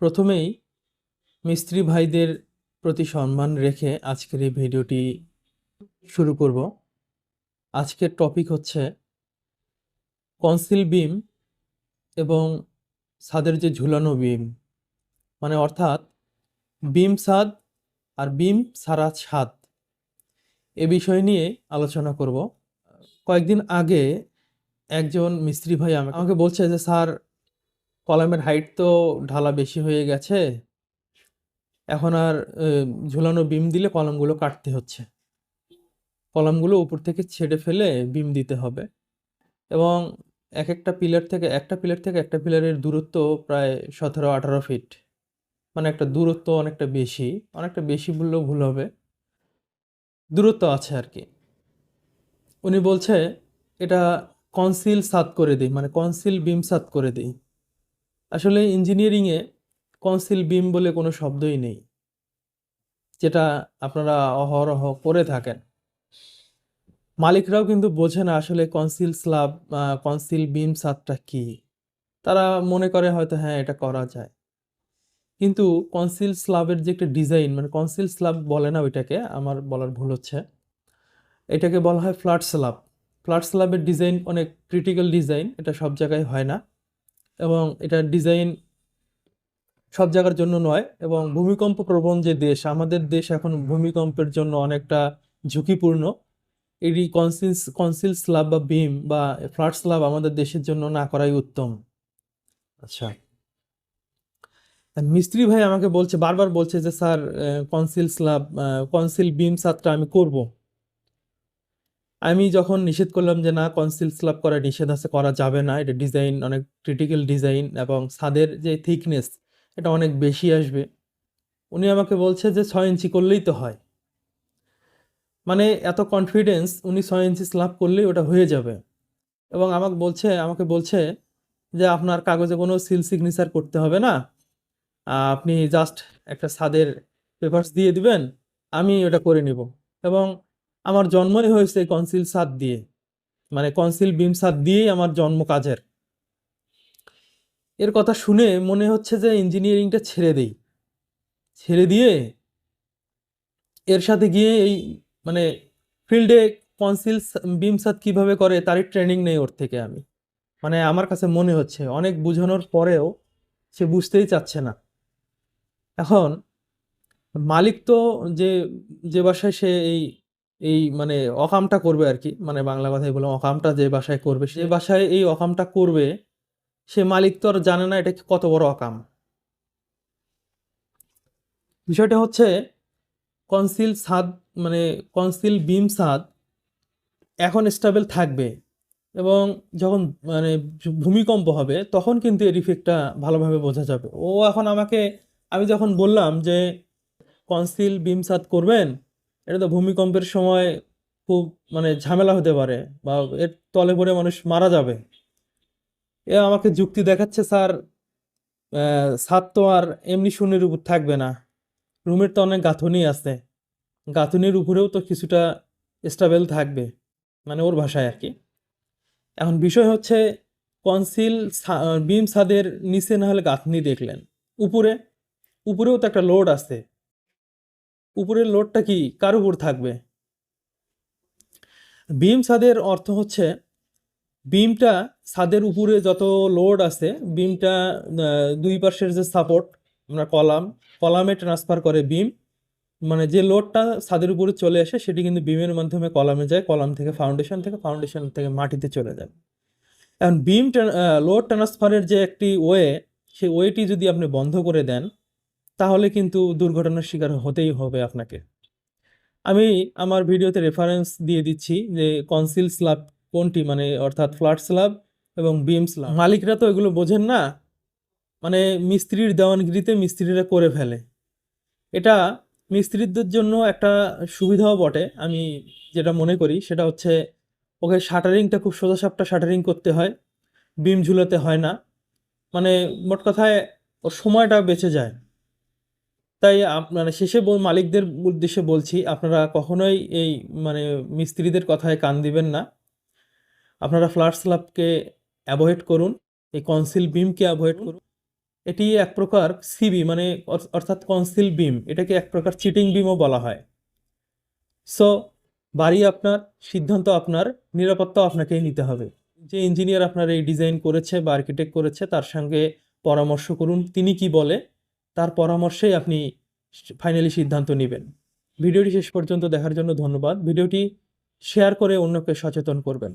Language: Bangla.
প্রথমেই মিস্ত্রি ভাইদের প্রতি সম্মান রেখে আজকের এই ভিডিওটি শুরু করব। আজকের টপিক হচ্ছে কনসিল বিম এবং ছাদের যে ঝুলানো বিম মানে অর্থাৎ বিম ছাদ আর বিম সারা ছাদ এ বিষয় নিয়ে আলোচনা করব। কয়েকদিন আগে একজন মিস্ত্রি ভাই আমাকে বলছে যে, স্যার কলামের হাইট তো ঢালা বেশি হয়ে গেছে। এখন আর ঝুলানো বিম দিলে কলামগুলো কাটতে হচ্ছে। কলামগুলো উপর থেকে ছেড়ে ফেলে বিম দিতে হবে। এবং এক একটা পিলার থেকে, একটা পিলার থেকে একটা পিলারের দূরত্ব প্রায় সতেরো, আঠারো ফিট মানে একটা দূরত্ব অনেকটা বেশি অনেকটা বেশি বললেও ভুল হবে। দূরত্ব আছে আর কি। উনি বলছে, এটা কনসিল সাত করে দিই মানে কনসিল বিম সাত করে দিই। আসলে ইঞ্জিনিয়ারিংয়ে কনসিল বিম বলে কোনো শব্দই নেই, যেটা আপনারা অহরহ করে থাকেন। মালিকরাও কিন্তু বোঝে না আসলে কনসিল স্ল্যাব কনসিল বিম সাতটা কি। তারা মনে করে হয়তো হ্যাঁ এটা করা যায়। কিন্তু কনসিল স্ল্যাবের যে একটা ডিজাইন মানে কনসিল স্ল্যাব বলে না ওইটাকে, আমার বলার ভুল হচ্ছে। এটাকে বলা হয় ফ্ল্যাট স্ল্যাব ফ্ল্যাট স্ল্যাবের ডিজাইন অনেক ক্রিটিক্যাল ডিজাইন এটা সব জায়গায় হয় না। এবং এটা ডিজাইন সব জায়গার জন্য নয় এবং ভূমিকম্প প্রবণ যে দেশ আমাদের দেশ এখন ভূমিকম্পের জন্য অনেকটা ঝুঁকিপূর্ণ। এই কনসিল কনসিল স্ল্যাব বা বিম বা ফ্ল্যাট স্ল্যাব আমাদের দেশের জন্য না করাই উত্তম। আচ্ছা। মিস্ত্রি ভাই আমাকে বলছে বারবার বলছে যে sir conceal slab conceal beam ছাদটা আমি করব। আমি যখন নিষেধ করলাম যে না কনসিল স্ল্যাব করা নিষেধ আছে, করা যাবে না, এটা ডিজাইন অনেক ক্রিটিক্যাল ডিজাইন এবং ছাদের যে থিকনেস এটা অনেক বেশি আসবে। উনি আমাকে বলছে যে ছয় ইঞ্চি করলেই তো হয়। মানে এত কনফিডেন্স উনি ছয় ইঞ্চি স্ল্যাব করলেই ওটা হয়ে যাবে। এবং আমাকে বলছে আমাকে বলছে যে আপনার কাগজে কোনো সিল সিগনেচার করতে হবে না। আপনি জাস্ট একটা ছাদের পেপার্স দিয়ে দিবেন, আমি ওটা করে নিব। এবং আমার জন্মই হয়েছে কনসিল ছাদ দিয়ে। মানে কনসিল বিম ছাদ দিয়েই আমার জন্ম কাজের। এর কথা শুনে মনে হচ্ছে যে ইঞ্জিনিয়ারিংটা ছেড়ে দেই। ছেড়ে দিয়ে এর সাথে গিয়ে এই মানে ফিল্ডে কনসিল বিম ছাদ কীভাবে করে তারই ট্রেনিং নেই ওর থেকে আমি। মানে আমার কাছে মনে হচ্ছে, অনেক বোঝানোর পরেও সে বুঝতেই চাচ্ছে না। এখন মালিক তো যে যে বাসায় সে এই এই মানে অকামটা করবে আর কি মানে বাংলা কথায় বললাম, অকামটা যে বাসায় করবে, সে বাসায় এই অকামটা করবে, সে মালিক তো আর জানে না এটা কত বড় অকাম। বিষয়টা হচ্ছে, কনসিল ছাদ মানে কনসিল বিম ছাদ এখন স্টেবল থাকবে এবং যখন মানে ভূমিকম্প হবে, তখন কিন্তু এর ইফেক্টটা ভালোভাবে বোঝা যাবে। ও এখন আমাকে, আমি যখন বললাম যে কনসিল বিম ছাদ করবেন এটা তো ভূমিকম্পের সময় খুব মানে ঝামেলা হতে পারে বা এর তলে পড়ে মানুষ মারা যাবে। এ আমাকে যুক্তি দেখাচ্ছে, স্যার ছাদ তো আর এমনি শূন্যের উপর থাকবে না। রুমের তো অনেক গাঁথনি আছে। গাঁথনির উপরেও তো কিছুটা স্টেবল থাকবে। মানে ওর ভাষায় আর কি। এখন বিষয় হচ্ছে, কনসিল বিম ছাদের নিচে না হলে গাঁথনি দেখলেন। উপরে, উপরেও তো একটা লোড আছে। উপরের লোডটা কি কার উপর থাকবে? বিম ছাদের অর্থ হচ্ছে, বিমটা ছাদের উপরে যত লোড আছে, বিমটা দুই পাশের যে সাপোর্ট, আমরা কলাম, কলামে ট্রান্সফার করে বিম মানে যে লোডটা ছাদের উপরে চলে আসে, সেটি কিন্তু বিমের মাধ্যমে কলামে যায়, কলাম থেকে ফাউন্ডেশন থেকে ফাউন্ডেশন থেকে মাটিতে চলে যায়। এখন বিম লোড ট্রান্সফারের যে একটি ওয়ে সেই ওয়েটি যদি আপনি বন্ধ করে দেন তাহলে কিন্তু দুর্ঘটনার শিকার হতেই হবে আপনাকে। আমি আমার ভিডিওতে রেফারেন্স দিয়ে দিচ্ছি যে কনসিল স্ল্যাব কোনটি? মানে অর্থাৎ ফ্ল্যাট স্ল্যাব এবং বিম স্ল্যাব মালিকরা তো এগুলো বোঝেন না। মানে মিস্ত্রির দেওয়ানগিরিতে মিস্ত্রিরা করে ফেলে। এটা মিস্ত্রিদের জন্য একটা সুবিধাও বটে। আমি যেটা মনে করি সেটা হচ্ছে ওকে শাটারিংটা খুব সোজাসাপটা শাটারিং করতে হয়। বিম ঝুলাতে হয় না। মানে মোট কথায় ওর সময়টা বেঁচে যায়। তাই আপনারা শেষে মালিকদের উদ্দেশ্যে বলছি, আপনারা কখনোই এই মানে মিস্ত্রিদের কথায় কান দিবেন না। আপনারা ফ্ল্যাট স্ল্যাবকে অ্যাভয়েড করুন, এই কনসিল বিমকে অ্যাভয়েড করুন। এটি এক প্রকার সিবি মানে অর্থাৎ কনসিল বিম, এটাকে এক প্রকার চিটিং বিমও বলা হয়। সো, বাড়ি আপনার, সিদ্ধান্ত আপনার নিরাপত্তা আপনাকেই নিতে হবে। যে ইঞ্জিনিয়ার আপনার এই ডিজাইন করেছে বা আর্কিটেক্ট করেছে, তার সঙ্গে পরামর্শ করুন, তিনি কি বলে। তার পরামর্শেই আপনি ফাইনালি সিদ্ধান্ত নেবেন। ভিডিওটি শেষ পর্যন্ত দেখার জন্য ধন্যবাদ। ভিডিওটি শেয়ার করে অন্যকে সচেতন করবেন।